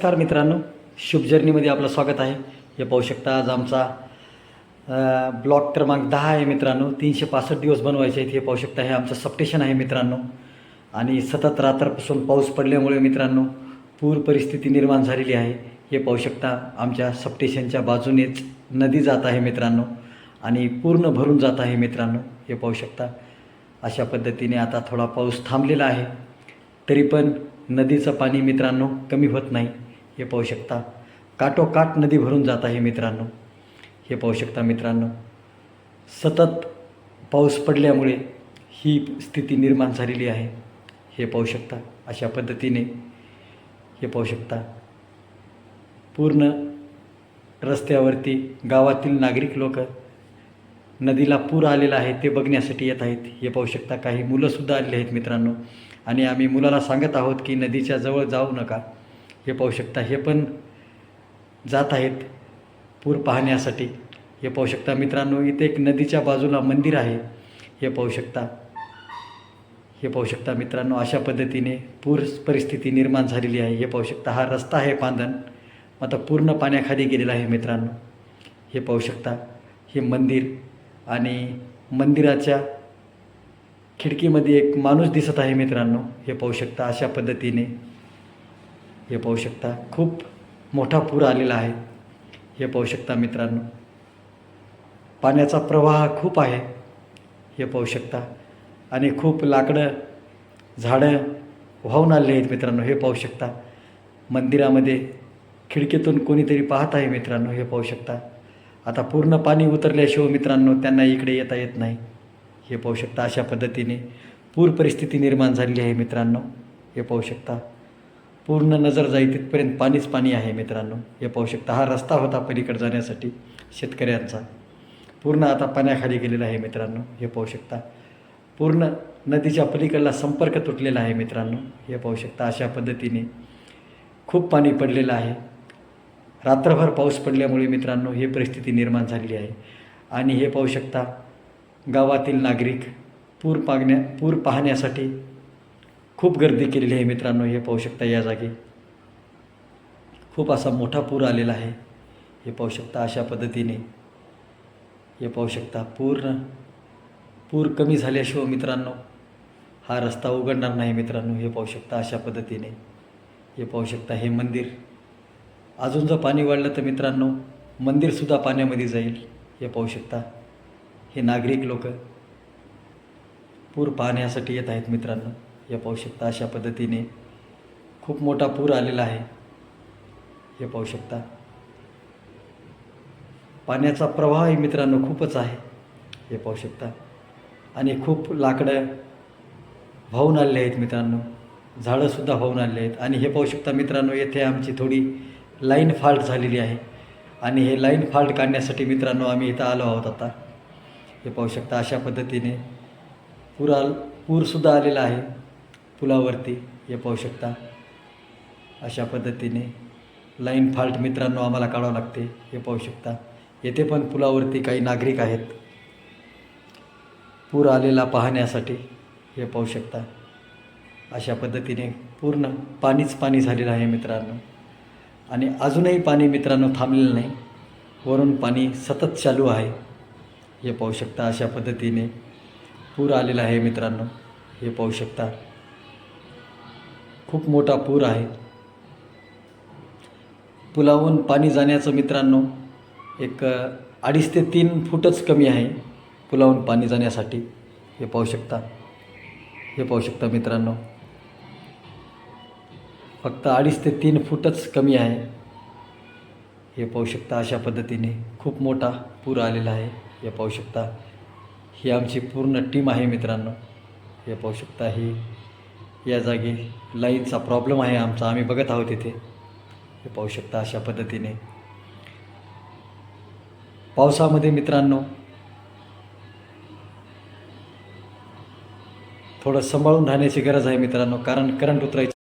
नमस्कार मित्रांनो. शुभ जर्नीमध्ये आपलं स्वागत आहे. हे पाहू शकता आज आमचा ब्लॉक क्रमांक दहा आहे मित्रांनो. तीनशे पासष्ट दिवस बनवायचे आहेत हे पाहू शकता हे आमचं सप्टेशन आहे मित्रांनो. आणि सतत रात्रपासून पाऊस पडल्यामुळे मित्रांनो पूर परिस्थिती निर्माण झालेली आहे. हे पाहू शकता आमच्या सप्टेशनच्या बाजूनेच नदी जात आहे मित्रांनो. आणि पूर्ण भरून जात आहे मित्रांनो हे पाहू शकता अशा पद्धतीने आता थोडा पाऊस थांबलेला आहे. तरी पण नदीचं पाणी मित्रांनो कमी होत नाही. हे पाहू शकता. काठोकाठ नदी भरून जात आहे मित्रांनो. हे पाहू शकता मित्रांनो. सतत पाऊस पडल्यामुळे ही स्थिती निर्माण झालेली आहे. हे पाहू शकता. अशा पद्धतीने हे पाहू शकता. पूर्ण रस्त्यावरती गावातील नागरिक लोक नदीला पूर आलेला आहे ते बघण्यासाठी येत आहेत. हे पाहू शकता. काही मुलंसुद्धा आलेली आहेत मित्रांनो. आणि आम्ही मुलाला सांगत आहोत की नदीच्या जवळ जाऊ नका. हे पाहू शकता. हे पण जात आहेत पूर पाहण्यासाठी. हे पाहू शकता मित्रांनो इथे एक नदीच्या बाजूला मंदिर आहे. हे पाहू शकता. हे पाहू शकता मित्रांनो अशा पद्धतीने पूर परिस्थिती निर्माण झालेली आहे. हे पाहू शकता हा रस्ता आहे पांधन. आता पूर्ण पाण्याखाली गेलेला आहे मित्रांनो. हे पाहू शकता हे मंदिर आणि मंदिराच्या खिडकीमध्ये एक माणूस दिसत आहे मित्रांनो. हे पाहू शकता अशा पद्धतीने हे पाहू शकता. खूप मोठा पूर आलेला आहे. हे पाहू शकता मित्रांनो. पाण्याचा प्रवाह खूप आहे. हे पाहू शकता. आणि खूप लाकडं झाडं वाहून आलेली आहेत मित्रांनो. हे पाहू शकता. मंदिरामध्ये खिडकीतून कोणीतरी पाहत आहे मित्रांनो. हे पाहू शकता. आता पूर्ण पाणी उतरल्याशिवाय मित्रांनो त्यांना इकडे येता येत नाही. हे पाहू शकता. अशा पद्धतीने पूर परिस्थिती निर्माण झालेली आहे मित्रांनो. हे पाहू शकता. पूर्ण नजर जाईल तिथपर्यंत पाणीच पाणी आहे मित्रांनो. हे पाहू शकता हा रस्ता होता पलीकडे जाण्यासाठी शेतकऱ्यांचा. पूर्ण आता पाण्याखाली गेलेला आहे मित्रांनो हे पाहू शकता. पूर्ण नदीच्या पलीकडला संपर्क तुटलेला आहे मित्रांनो हे पाहू शकता. अशा पद्धतीने खूप पाणी पडलेलं आहे. रात्रभर पाऊस पडल्यामुळे मित्रांनो ही परिस्थिती निर्माण झालेली आहे. आणि हे पाहू शकता गावातील नागरिक पूर पागण्या पूर पाहण्यासाठी खूप गर्दी केलेली आहे मित्रांनो हे पाहू शकता या जागी. खूप असा मोठा पूर आलेला आहे. हे पाहू शकता अशा पद्धतीने. हे पाहू शकता पूर्ण पूर कमी झाल्याशिवाय मित्रांनो हा रस्ता उघडणार नाही मित्रांनो हे पाहू शकता अशा पद्धतीने. हे पाहू शकता हे मंदिर. अजून जर पाणी वाढलं तर मित्रांनो मंदिरसुद्धा पाण्यामध्ये जाईल. हे पाहू शकता हे नागरिक लोक पूर पाहण्यासाठी येत आहेत मित्रांनो. हे पाहू शकता अशा पद्धतीने. खूप मोठा पूर आलेला आहे. हे पाहू शकता. पाण्याचा प्रवाहही मित्रांनो खूपच आहे. हे पाहू शकता. आणि खूप लाकडं वाहून आलेले आहेत मित्रांनो. झाडंसुद्धा वाहून आलेले आहेत. आणि हे पाहू शकता मित्रांनो येथे आमची थोडी लाईन फॉल्ट झालेली आहे. आणि हे लाईन फॉल्ट काढण्यासाठी मित्रांनो आम्ही इथं आलो आहोत आता. हे पाहू शकता अशा पद्धतीने पूर आल पूरसुद्धा आलेला आहे. पुलावरती हे पाहू शकता. अशा पद्धतीने लाईन फॉल्ट मित्रांनो आम्हाला काढावं लागते हे पाहू शकता. येथे पण पुलावरती काही नागरिक आहेत. पूर आलेला पाहण्यासाठी हे पाहू शकता. अशा पद्धतीने पूर्ण पाणीच पाणी झालेलं आहे मित्रांनो. आणि अजूनही पाणी मित्रांनो थांबलेलं नाही. वरून पाणी सतत चालू आहे. हे पाहू शकता अशा पद्धतीने पूर आलेला आहे मित्रांनो. हे पाहू शकता. खूप मोठा पूर आहे. पुलावून पाणी जाण्याचं मित्रांनो एक अडीच ते तीन फूटच कमी आहे पुलावून पाणी जाण्यासाठी. हे पाहू शकता. हे पाहू शकता मित्रांनो. फक्त अडीच ते तीन फूटच कमी आहे. हे पाहू शकता अशा पद्धतीने खूप मोठा पूर आलेला आहे. हे पाहू शकता. ही आमची पूर्ण टीम आहे मित्रांनो. हे पाहू शकता ही या जागी लाईनचा प्रॉब्लेम आहे आमचा. आम्ही बघत आहोत इथे. हे पाहू शकता अशा पद्धतीने. पावसामध्ये मित्रांनो थोडं सांभाळून राहण्याची गरज आहे मित्रांनो कारण करंट उतरायची